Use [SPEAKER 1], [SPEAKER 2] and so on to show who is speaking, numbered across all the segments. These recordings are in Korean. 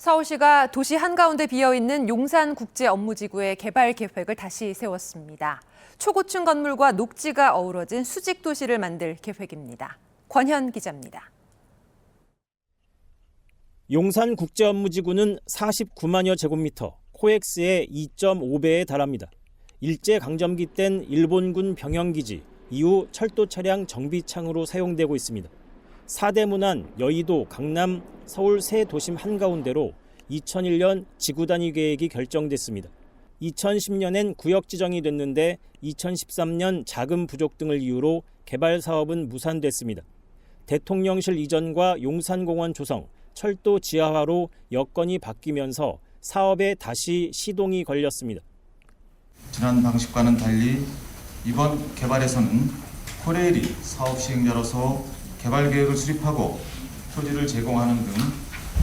[SPEAKER 1] 서울시가 도시 한가운데 비어있는 용산국제업무지구의 개발 계획을 다시 세웠습니다. 초고층 건물과 녹지가 어우러진 수직 도시를 만들 계획입니다. 권현 기자입니다.
[SPEAKER 2] 용산 국제업무지구는 49만여 제곱미터, 코엑스의 2.5배에 달합니다. 일제 강점기 땐 일본군 병영기지, 이후 철도 차량 정비창으로 사용되고 있습니다. 사대문안, 여의도, 강남, 서울 세 도심 한가운데로 2001년 지구 단위 계획이 결정됐습니다. 2010년엔 구역 지정이 됐는데 2013년 자금 부족 등을 이유로 개발 사업은 무산됐습니다. 대통령실 이전과 용산공원 조성, 철도 지하화로 여건이 바뀌면서 사업에 다시 시동이 걸렸습니다.
[SPEAKER 3] 지난 방식과는 달리 이번 개발에서는 코레일이 사업 시행자로서 개발 계획을 수립하고 토지를 제공하는 등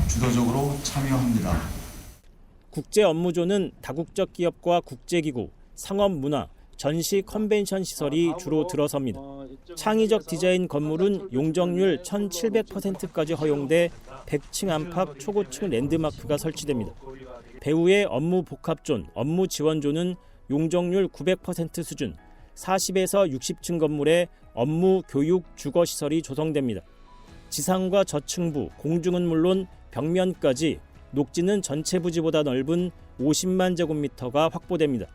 [SPEAKER 3] 주도적으로 참여합니다.
[SPEAKER 2] 국제 업무조는 다국적 기업과 국제기구, 상업 문화, 전시 컨벤션 시설이 주로 들어섭니다. 창의적 디자인 건물은 용적률 1700%까지 허용돼 100층 안팎 초고층 랜드마크가 설치됩니다. 배우의 업무 복합존, 업무 지원존은 용적률 900% 수준, 40에서 60층 건물에 업무, 교육, 주거 시설이 조성됩니다. 지상과 저층부, 공중은 물론 벽면까지 녹지는 전체 부지보다 넓은 50만 제곱미터가 확보됩니다.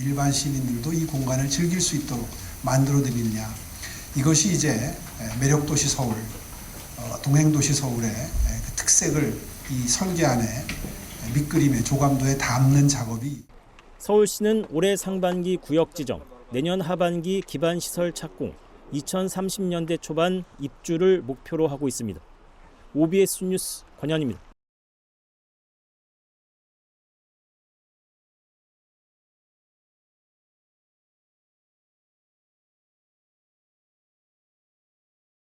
[SPEAKER 4] 일반 시민들도 이 공간을 즐길 수 있도록 만들어 드리느냐. 이것이 이제 매력 도시 서울, 어, 동행 도시 서울의 그 특색을 이 설계안에 밑그림의 조감도에 담는 작업이
[SPEAKER 2] 서울시는 올해 상반기 구역 지정, 내년 하반기 기반 시설 착공, 2030년대 초반 입주를 목표로 하고 있습니다. OBS 뉴스 권현입니다.